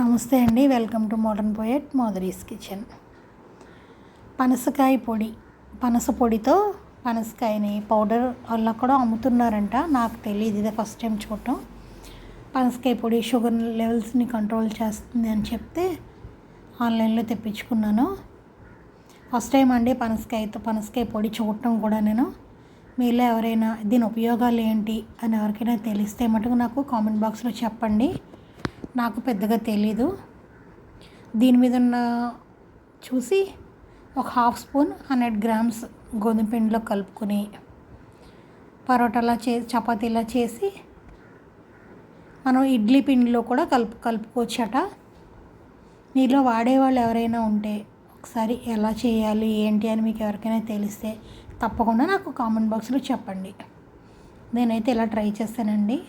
నమస్తే అండి. Welcome to modern poet మోదరీస్ కిచెన్. పనసకాయ పొడి పనస పొడితో పనసకాయని పౌడర్ అలా కూడా అమ్ముతున్నారంట. నాకు తెలియదు ఇదే ఫస్ట్ టైం చూడటం. పనసకాయ పొడి షుగర్ లెవెల్స్ని కంట్రోల్ చేస్తుంది అని చెప్తే ఆన్లైన్లో తెప్పించుకున్నాను. ఫస్ట్ టైం అండి పనసకాయతో పనసకాయ పొడి చూడటం కూడా నేను. మీలో ఎవరైనా దీని ఉపయోగాలు ఏంటి అని ఎవరికైనా తెలిస్తే మటుకు నాకు కామెంట్ బాక్స్లో చెప్పండి. నాకు పెద్దగా తెలీదు. దీని మీద ఉన్న చూసి ఒక హాఫ్ స్పూన్ హండ్రెడ్ గ్రామ్స్ గోధుమ పిండిలో కలుపుకొని పరోటాలా చే చపాతీలా చేసి మనం ఇడ్లీ పిండిలో కూడా కలుపు కలుపుకోవచ్చట. మీలో వాడేవాళ్ళు ఎవరైనా ఉంటే ఒకసారి ఎలా చేయాలి ఏంటి అని మీకు ఎవరికైనా తెలిస్తే తప్పకుండా నాకు కామెంట్ బాక్స్లో చెప్పండి. నేనైతే ఇలా ట్రై చేస్తానండి.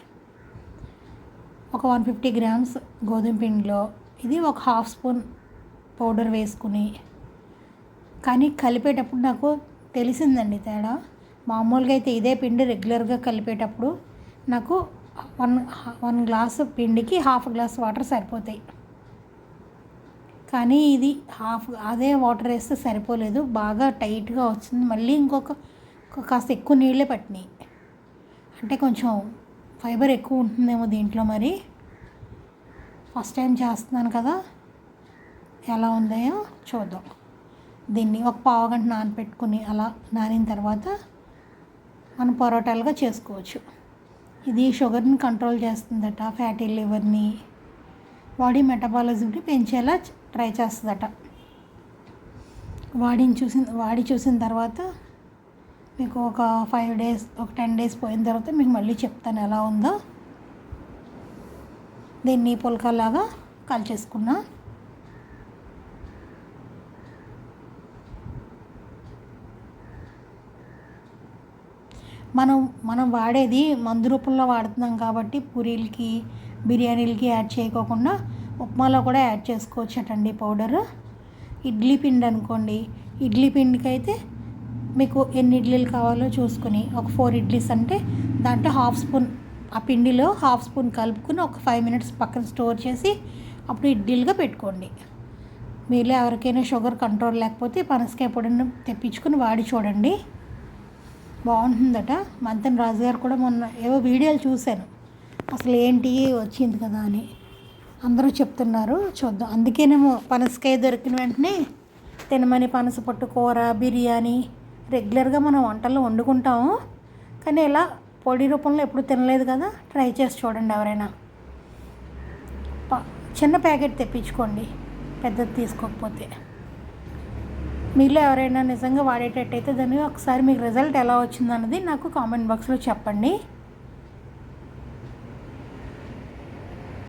ఒక వన్ ఫిఫ్టీ గ్రామ్స్ గోధుమ పిండిలో ఇది ఒక హాఫ్ స్పూన్ పౌడర్ వేసుకుని కానీ కలిపేటప్పుడు నాకు తెలిసిందండి తేడా. మామూలుగా అయితే ఇదే పిండి రెగ్యులర్గా కలిపేటప్పుడు నాకు వన్ వన్ గ్లాస్ పిండికి హాఫ్ గ్లాస్ వాటర్ సరిపోతాయి. కానీ ఇది హాఫ్ అదే వాటర్ వేస్తే సరిపోలేదు బాగా టైట్గా వచ్చింది. మళ్ళీ ఇంకొక కాస్త ఎక్కువ నీళ్ళే పట్టినాయి. అంటే కొంచెం ఫైబర్ ఎక్కువ ఉంటుందేమో దీంట్లో మరి. ఫస్ట్ టైం చేస్తున్నాను కదా. ఎలా ఉందో చూద్దాం. దీన్ని ఒక పావు గంట నానపెట్టుకుని అలా నానిన తర్వాత మనం పొరోటాలుగా చేసుకోవచ్చు. ఇది షుగర్ని కంట్రోల్ చేస్తుందట ఫ్యాటీ లివర్ని బాడీ మెటబాలిజంని పెంచేలా ట్రై చేస్తుందట. వాడిని చూసిన వాడి చూసిన తర్వాత మీకు ఒక ఫైవ్ డేస్ ఒక టెన్ డేస్ పోయిన తర్వాత మీకు మళ్ళీ చెప్తాను ఎలా ఉందో. దీన్ని పుల్కలాగా కాల్చేసుకున్నా మనం మనం వాడేది మందు రూపంలో వాడుతున్నాం కాబట్టి పూరీలకి బిర్యానీలకి యాడ్ చేయకోకుండా ఉప్మాలో కూడా యాడ్ చేసుకోవచ్చటండి పౌడర్. ఇడ్లీ పిండి అనుకోండి ఇడ్లీ పిండికి అయితే మీకు ఎన్ని ఇడ్లీలు కావాలో చూసుకుని ఒక ఫోర్ ఇడ్లీస్ అంటే దాంట్లో హాఫ్ స్పూన్ ఆ పిండిలో హాఫ్ స్పూన్ కలుపుకుని ఒక ఫైవ్ మినిట్స్ పక్కన స్టోర్ చేసి అప్పుడు ఇడ్లీలుగా పెట్టుకోండి. మీలో ఎవరికైనా షుగర్ కంట్రోల్ లేకపోతే పనసకాయ పొడిని తెప్పించుకుని వాడి చూడండి. బాగుంటుందట. మంతన్ రాజు గారు కూడా మొన్న ఏవో వీడియోలు చూశాను. అసలు ఏంటి వచ్చింది కదా అని. అందరూ చెప్తున్నారు చూద్దాం. అందుకేనేమో పనసకాయ దొరికిన వెంటనే తినమని పనస పట్టు కూర బిర్యానీ రెగ్యులర్గా మనం వంటల్లో వండుకుంటాము. కానీ ఇలా పొడి రూపంలో ఎప్పుడు తినలేదు కదా ట్రై చేసి చూడండి ఎవరైనా. ప- చిన్న ప్యాకెట్ తెప్పించుకోండి పెద్దది తీసుకోకపోతే. మీలో ఎవరైనా నిజంగా వాడేటట్టయితే దాన్ని ఒకసారి మీకు రిజల్ట్ ఎలా వచ్చిందన్నది నాకు కామెంట్ బాక్స్లో చెప్పండి.